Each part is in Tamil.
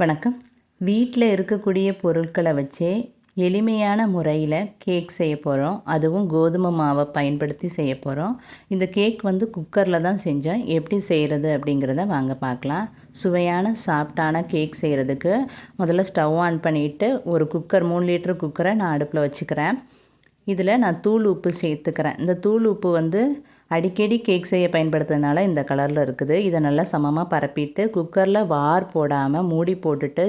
வணக்கம். வீட்டில் இருக்கக்கூடிய பொருட்களை வச்சே எளிமையான முறையில் கேக் செய்ய போகிறோம் அதுவும் கோதுமை மாவை பயன்படுத்தி செய்ய போகிறோம் இந்த கேக் வந்து குக்கரில் தான் செஞ்சேன் எப்படி செய்கிறது அப்படிங்கிறத வாங்க பார்க்கலாம். சுவையான சாஃப்டான கேக் செய்கிறதுக்கு முதல்ல ஸ்டவ் ஆன் பண்ணிவிட்டு ஒரு குக்கர் மூணு லிட்டர் குக்கரை நான் அடுப்பில் வச்சுக்கிறேன். இதில் நான் தூள் உப்பு சேர்த்துக்கிறேன். இந்த தூள் உப்பு வந்து அடிக்கடி கேக் செய்ய பயன்படுத்துறதுனால இந்த கலரில் இருக்குது. இதை நல்லா சமமாக பரப்பிட்டு குக்கரில் வார் போடாமல் மூடி போட்டுட்டு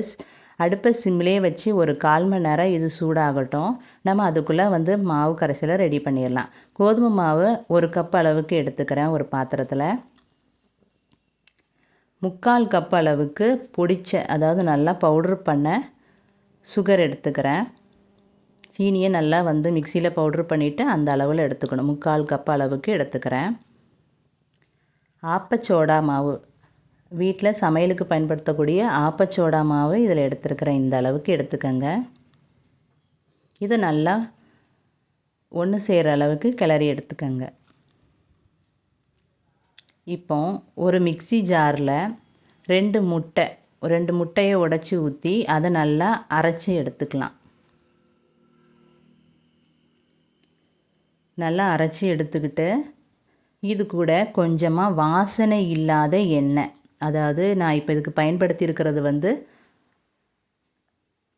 அடுப்பை சிம்லேயே வச்சு ஒரு கால் மணி நேரம் இது சூடாகட்டும். நம்ம அதுக்குள்ளே வந்து மாவு கரைசலை ரெடி பண்ணிடலாம். கோதுமை மாவு ஒரு கப் அளவுக்கு எடுத்துக்கிறேன் ஒரு பாத்திரத்தில். முக்கால் கப் அளவுக்கு பொடிச்ச அதாவது நல்லா பவுட்ரு பண்ண சுகர் எடுத்துக்கிறேன். சீனியை நல்லா வந்து மிக்சியில் பவுட்ரு பண்ணிவிட்டு அந்த அளவில் எடுத்துக்கணும். முக்கால் கப் அளவுக்கு எடுத்துக்கிறேன். ஆப்பச்சோடா மாவு. வீட்டில் சமையலுக்கு பயன்படுத்தக்கூடிய ஆப்பச்சோடா மாவு இதில் எடுத்துருக்கிறேன். இந்த அளவுக்கு எடுத்துக்கோங்க. இதை நல்லா ஒன்று செய்கிற அளவுக்கு கிளறி எடுத்துக்கோங்க. இப்போ ஒரு மிக்சி ஜாரில் ரெண்டு முட்டை ரெண்டு முட்டையை உடச்சி ஊற்றி அதை நல்லா அரைச்சி எடுத்துக்கலாம். நல்லா அரைச்சி எடுத்துக்கிட்டு இது கூட கொஞ்சமாக வாசனை இல்லாத எண்ணெய். அதாவது நான் இப்போ இதுக்கு பயன்படுத்தி இருக்கிறது வந்து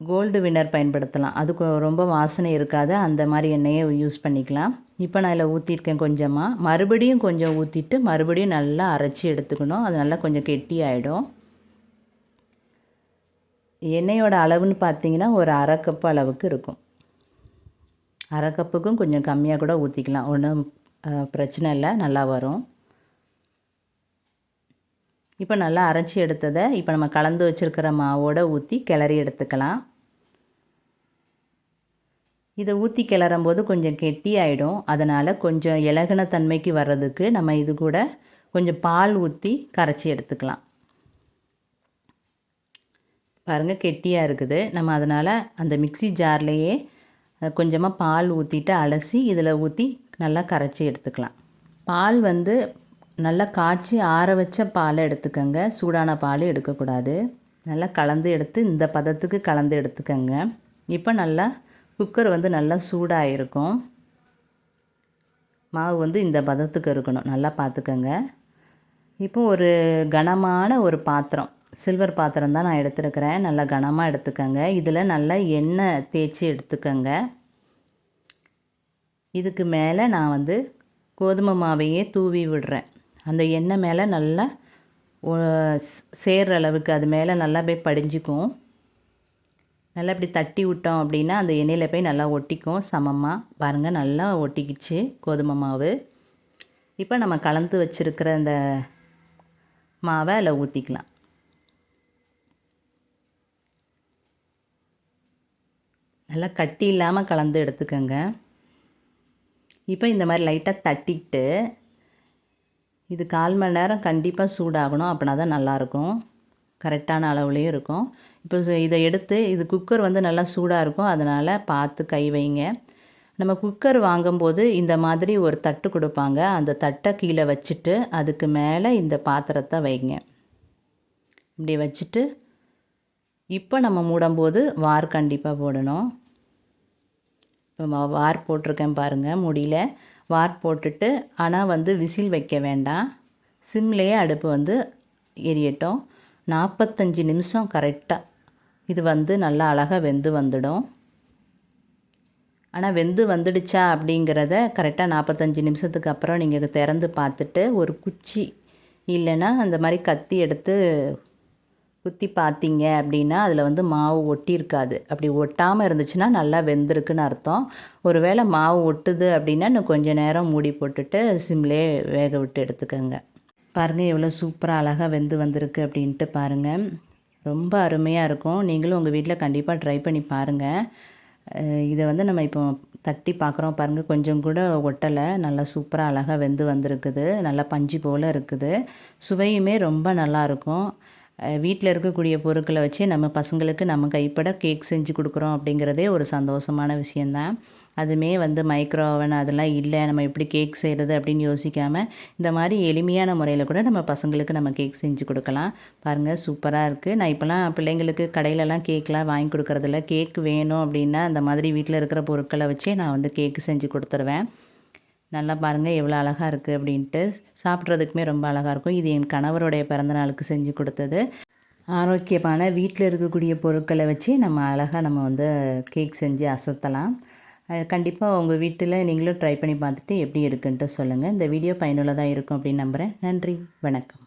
கோல்டு வின்னர் பயன்படுத்தலாம். அதுக்கு ரொம்ப வாசனை இருக்காது. அந்த மாதிரி எண்ணெயை யூஸ் பண்ணிக்கலாம். இப்போ நான் இதில் ஊற்றிருக்கேன் கொஞ்சமாக மறுபடியும் கொஞ்சம் ஊற்றிட்டு மறுபடியும் நல்லா அரைச்சி எடுத்துக்கணும். அது நல்லா கொஞ்சம் கெட்டி ஆகிடும் எண்ணெயோட அளவுன்னு பார்த்தீங்கன்னா ஒரு அரை கப் அளவுக்கு இருக்கும். அரை கப்புக்கும் கொஞ்சம் கம்மியாக கூட ஊற்றிக்கலாம் ஒன்றும் பிரச்சனை இல்லை. நல்லா வரும். இப்போ நல்லா அரைச்சி எடுத்ததை இப்போ நம்ம கலந்து வச்சுருக்கிற மாவோடு ஊற்றி கிளறி எடுத்துக்கலாம். இதை ஊற்றி கிளறும் போது கொஞ்சம் கெட்டி ஆகிடும் அதனால் கொஞ்சம் இலகின தன்மைக்கு வர்றதுக்கு நம்ம இது கூட கொஞ்சம் பால் ஊற்றி கரைச்சி எடுத்துக்கலாம். பாருங்கள் கெட்டியாக இருக்குது. நம்ம அதனால் அந்த மிக்சி ஜார்லேயே கொஞ்சமாக பால் ஊற்றிட்டு அலசி இதில் ஊற்றி நல்லா கரைச்சி எடுத்துக்கலாம். பால் வந்து நல்லா காய்ச்சி ஆற வச்ச பாலை எடுத்துக்கோங்க. சூடான பால் எடுக்கக்கூடாது. நல்லா கலந்து எடுத்து இந்த பதத்துக்கு கலந்து எடுத்துக்கோங்க. இப்போ நல்லா குக்கர் வந்து நல்லா சூடாக இருக்கும் மாவு வந்து இந்த பதத்துக்கு இருக்கணும். நல்லா பார்த்துக்கோங்க. இப்போ ஒரு கனமான ஒரு பாத்திரம். சில்வர் பாத்திரம் தான் நான் எடுத்துருக்கிறேன். நல்லா கனமாக எடுத்துக்கோங்க. இதில் நல்லா எண்ணெய் தேய்ச்சி எடுத்துக்கோங்க. இதுக்கு மேலே நான் வந்து கோதுமை மாவையே தூவி விடுறேன். அந்த எண்ணெய் மேலே நல்லா சேர்கிற அளவுக்கு அது மேலே நல்லா போய் படிஞ்சிக்கும். நல்லா இப்படி தட்டி விட்டோம் அப்படின்னா அந்த எண்ணெயில் போய் நல்லா ஒட்டிக்கும். சமமாக பாருங்கள் நல்லா ஒட்டிக்கிச்சு கோதுமை மாவு. இப்போ நம்ம கலந்து வச்சுருக்கிற அந்த மாவை அதில் ஊற்றிக்கலாம் நல்லா கட்டி இல்லாமல் கலந்து எடுத்துக்கோங்க. இப்போ இந்த மாதிரி லைட்டாக தட்டிட்டு இது கால் மணி நேரம் கண்டிப்பாக சூடாகணும் அப்படின்னா தான் நல்லாயிருக்கும். கரெக்டான அளவுலேயும் இருக்கும். இப்போ இதை எடுத்து இது குக்கர் வந்து நல்லா சூடாக இருக்கும். அதனால் பார்த்து கை வைங்க. நம்ம குக்கர் வாங்கும்போது இந்த மாதிரி ஒரு தட்டு கொடுப்பாங்க. அந்த தட்டை கீழே வச்சுட்டு அதுக்கு மேலே இந்த பாத்திரத்தை வைங்க. இப்படி வச்சுட்டு இப்போ நம்ம மூடும்போது வார் கண்டிப்பாக போடணும். வார் போட்டிருக்கேன் பாருங்கள் முடியல. வார் போட்டுட்டு ஆனால் வந்து விசில் வைக்க வேண்டாம். சிம்லேயே அடுப்பு வந்து எரியட்டும். நாற்பத்தஞ்சு நிமிஷம் கரெக்டாக இது வந்து நல்லா அழகாக வெந்து வந்துடும். ஆனால் வெந்து வந்துடுச்சா அப்படிங்கிறத கரெக்டாக நாற்பத்தஞ்சு நிமிஷத்துக்கு அப்புறம் நீங்கள் திறந்து பார்த்துட்டு ஒரு குச்சி இல்லைன்னா அந்த மாதிரி கத்தி எடுத்து குத்தி பார்த்தீங்க அப்படின்னா அதில் வந்து மாவு ஒட்டியிருக்காது. அப்படி ஒட்டாமல் இருந்துச்சுன்னா நல்லா வெந்திருக்குன்னு அர்த்தம். ஒரு வேளை மாவு ஒட்டுது அப்படின்னா இன்னும் கொஞ்சம் நேரம் மூடி போட்டுட்டு சிம்லே வேக விட்டு எடுத்துக்கோங்க. பாருங்கள் எவ்வளோ சூப்பராக அழகாக வெந்து வந்திருக்கு அப்படின்ட்டு பாருங்கள் ரொம்ப அருமையாக இருக்கும். நீங்களும் உங்கள் வீட்டில் கண்டிப்பாக ட்ரை பண்ணி பாருங்கள் இதை வந்து நம்ம இப்போ தட்டி பார்க்குறோம் பாருங்கள் கொஞ்சம் கூட ஒட்டலை. நல்லா சூப்பராக அழகாக வெந்து வந்திருக்குது. நல்லா பஞ்சு போல் இருக்குது. சுவையுமே ரொம்ப நல்லாயிருக்கும் வீட்டில் இருக்கக்கூடிய பொருட்களை வச்சு நம்ம பசங்களுக்கு நம்ம கைப்பட கேக் செஞ்சு கொடுக்குறோம் அப்படிங்கிறதே ஒரு சந்தோஷமான விஷயந்தான் அதுவுமே வந்து மைக்ரோ ஓவன் அதெல்லாம் இல்லை நம்ம எப்படி கேக் செய்கிறது அப்படின்னு யோசிக்காமல் இந்த மாதிரி எளிமையான முறையில் கூட நம்ம பசங்களுக்கு நம்ம கேக் செஞ்சு கொடுக்கலாம். பாருங்கள் சூப்பராக இருக்குது நான் இப்போலாம் பிள்ளைங்களுக்கு கடையிலலாம் கேக்லாம் வாங்கி கொடுக்குறதில்ல. கேக் வேணும் அப்படின்னா அந்த மாதிரி வீட்டில் இருக்கிற பொருட்களை வச்சே நான் வந்து கேக்கு செஞ்சு கொடுத்துருவேன். நல்லா பாருங்கள் எவ்வளோ அழகாக இருக்குது அப்படின்ட்டு. சாப்பிட்றதுக்குமே ரொம்ப அழகாக இருக்கும். இது என் கணவருடைய பிறந்தநாளுக்கு செஞ்சு கொடுத்தது. ஆரோக்கியமான வீட்டில் இருக்கக்கூடிய பொருட்களை வச்சு நம்ம அழகாக நம்ம வந்து கேக் செஞ்சு அசத்தலாம். கண்டிப்பாக உங்கள் வீட்டில் நீங்களும் ட்ரை பண்ணி பார்த்துட்டு எப்படி இருக்குன்ட்டு சொல்லுங்கள் இந்த வீடியோ பயனுள்ளதாக இருக்கும் அப்படின்னு நம்புகிறேன் நன்றி வணக்கம்.